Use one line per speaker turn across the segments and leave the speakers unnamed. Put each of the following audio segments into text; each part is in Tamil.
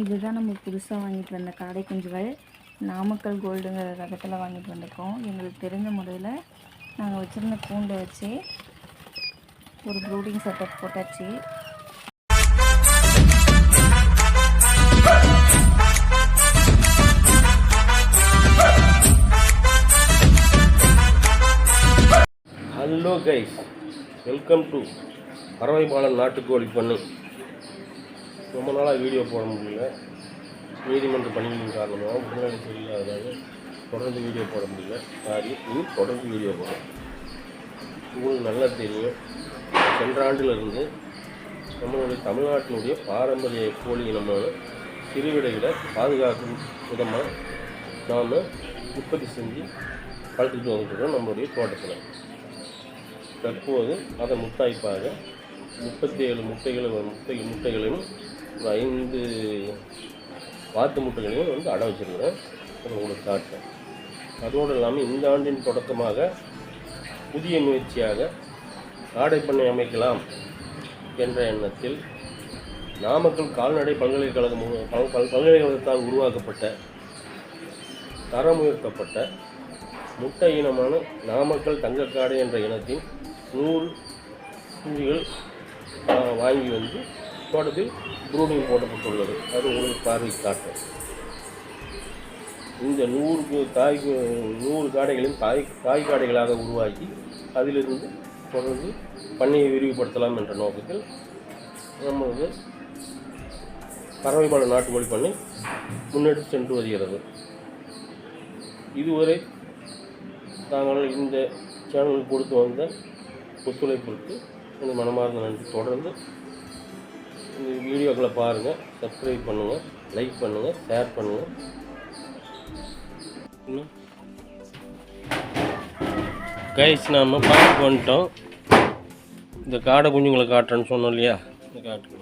இதுதான் நம்ம புதுசாக வாங்கிட்டு வந்த காடை குஞ்சுகள். நாமக்கல் கோல்டுங்கிற ரகத்தில் வாங்கிட்டு வந்திருக்கோம். எங்களுக்கு தெரிஞ்ச முறையில் நாங்கள் வச்சுருந்த கூண்டை வச்சு ஒரு ப்ரூடிங் செட்டப் போட்டாச்சு.
Hello guys welcome to Paravaibalan நாட்டுக்கோழி பண்ணு. ரொம்ப நாளாக வீடியோ போட முடியல. நீதிமன்ற பணிகளின் காரணமாக உடல்நிலை சரியில்லாததாக தொடர்ந்து வீடியோ போட முடியல. சாரி இனி தொடர்ந்து வீடியோ போடுறேன் உங்களுக்கு நல்லா தெரியும். சென்ற ஆண்டிலிருந்து நம்மளுடைய தமிழ்நாட்டினுடைய பாரம்பரிய கோழி இனமான திருவிடைகளை பாதுகாக்கும் விதமாக நாம் உற்பத்தி செஞ்சு வளர்த்துட்டு வந்துட்டுருக்கோம் நம்மளுடைய தோட்டத்தில். தற்போது அதை முத்தாய்ப்பாக முப்பத்தி ஏழு முட்டைகளும் முட்டை முட்டைகளையும் ஒரு ஐந்து வாத்து முட்டைகளையும் வந்து அடை வச்சிருக்கிறேன் உங்களுக்கு காட்டுறேன் அதோடு இல்லாமல் இந்த ஆண்டின் தொடக்கமாக புதிய முயற்சியாக ஆடை பண்ணை அமைக்கலாம் என்ற எண்ணத்தில் நாமக்கல் கால்நடை பல்கலைக்கழகம் பல் பல்கலைக்கழகத்தால் உருவாக்கப்பட்ட தரம் உயர்த்தப்பட்ட முட்டை இனமான நாமக்கல் தங்கக்காடு என்ற இனத்தின் நூறு குஞ்சுகள் வாங்கி வந்து தோட்டத்தில் ப்ரூடிங் போடப்பட்டுள்ளது. அது உங்களுக்கு பார்வை காட்டும். இந்த நூறு தாய் நூறு காடைகளையும் தாய் தாய் காடைகளாக உருவாக்கி அதிலிருந்து தொடர்ந்து பண்ணையை விரிவுபடுத்தலாம் என்ற நோக்கத்தில் நம்மளது பறவைமான நாட்டுக்கோழி பண்ணை முன்னெடுத்து சென்று வருகிறது. இதுவரை நாங்கள் இந்த சேனலுக்கு கொடுத்து வந்த ஒத்துழைப்பிற்கு எனது மனமார்ந்த நன்றி. தொடர்ந்து வீடியோக்களை பாருங்கள் சப்ஸ்கிரைப் பண்ணுங்கள் லைக் பண்ணுங்கள் ஷேர் பண்ணுங்கள் இன்னும் கைஸ் நாம் பார்க்க வந்துட்டோம். இந்த காடை குஞ்சுங்களை காட்டுறேன்னு சொன்னோம் இல்லையா? இந்த காட்டுங்க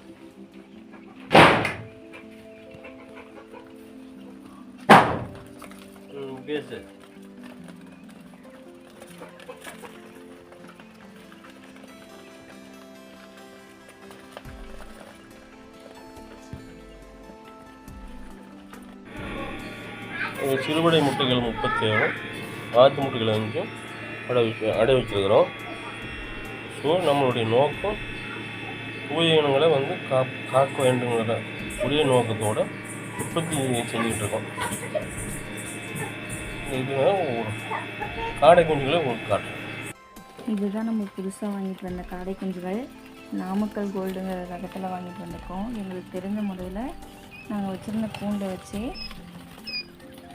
ம், பேசு. ஒரு முட்டைகள் முப்பத்தேழும் ஆற்று முட்டைகள் அஞ்சும் அடை வச்சு அடை வச்சுருக்கிறோம். ஸோ நம்மளுடைய நோக்கம் தூய இனங்களை வந்து கா காக்க வேண்டுங்கிற உரிய நோக்கத்தோடு உற்பத்தி செஞ்சுக்கிட்டு இருக்கோம். இது ஒரு காடை குஞ்சுகளை உங்களுக்கு காட்டுறோம்
இதுதான் நம்ம புதுசாக வாங்கிட்டு வந்த காடை குஞ்சுகள். நாமக்கல் கோல்டுங்கிற ரகத்தில் வாங்கிட்டு வந்திருக்கோம். எங்களுக்கு தெரிஞ்ச முறையில் நாங்கள் வச்சுருந்த கூண்டை வச்சு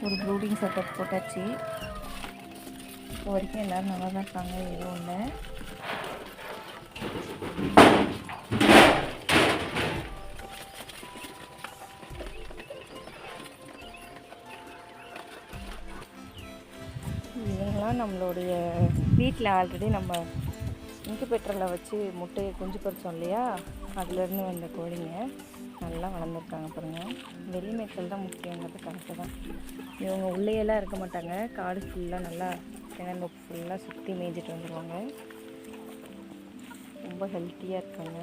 ஒரு ப்ரூடிங் செட்டப் போட்டாச்சு. இப்போ வரைக்கும் எல்லோரும் நல்லா தான் இருக்காங்க எதுவும் இல்லை. இவங்களாம் நம்மளுடைய வீட்டில் ஆல்ரெடி நம்ம இன்குபேட்டரில் வச்சு முட்டையை குஞ்சு பறிச்சோம் இல்லையா? அதுலேருந்து வந்த கோழிங்க. நல்லா வளர்ந்துருக்காங்க பாருங்கள் வெளி மேய்ச்சல் தான் முக்கியங்கிறது கரெக்டு தான். இவங்க உள்ளேயெல்லாம் இருக்க மாட்டாங்க. காடு ஃபுல்லாக நல்லா கிணறு ஃபுல்லாக சுற்றி மேய்ஞ்சிட்டு வந்துடுவாங்க ரொம்ப ஹெல்த்தியாக இருக்காங்க.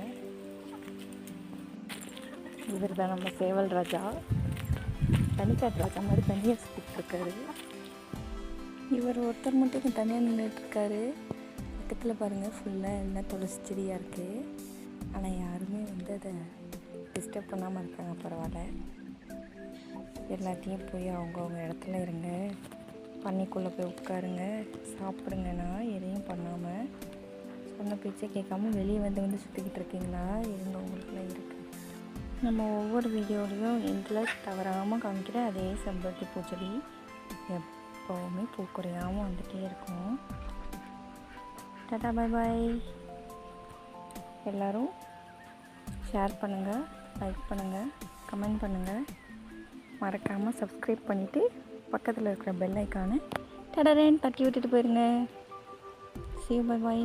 இவர் தான் நம்ம சேவல் ராஜா. தனிக்காட்டு ராஜா மாதிரி தனியாக சுற்றிட்டு இருக்காரு. இவர் ஒருத்தர் மட்டும் தனியாக நின்றுட்டுருக்காரு பக்கத்தில் பாருங்கள் ஃபுல்லாக எல்லாம் துளசி செடியாக இருக்குது ஆனால் யாருமே வந்து அதை டிஸ்டர்ப் பண்ணாமல் இருக்காங்க பரவாயில்ல. எல்லாத்தையும் போய் அவங்கவுங்க இடத்துல இருங்க. பண்ணிக்குள்ளே போய் உட்காருங்க. சாப்பிடுங்கண்ணா எதையும் பண்ணாமல் சொன்ன பேச்சை கேட்காம வெளியே வந்து வந்து சுற்றிக்கிட்டு இருக்கீங்களா? இருங்க உங்களுக்குலாம் இருக்குது நம்ம ஒவ்வொரு வீடியோலையும் இன்ட்ரெஸ்ட் தவறாமல் காமிக்கிற அதே செம்பருத்தி பூச்செடி. எப்போவுமே பூக்குறையாமல் வந்துட்டே இருக்கும். டாடா பாய் பாய். எல்லோரும் ஷேர் பண்ணுங்கள் லைக் பண்ணுங்கள் கமெண்ட் பண்ணுங்கள் மறக்காமல் சப்ஸ்கிரைப் பண்ணிவிட்டு பக்கத்தில் இருக்கிற பெல் ஐக்கானை டடரேன்னு தட்டி விட்டுட்டு போயிருங்க. See you bye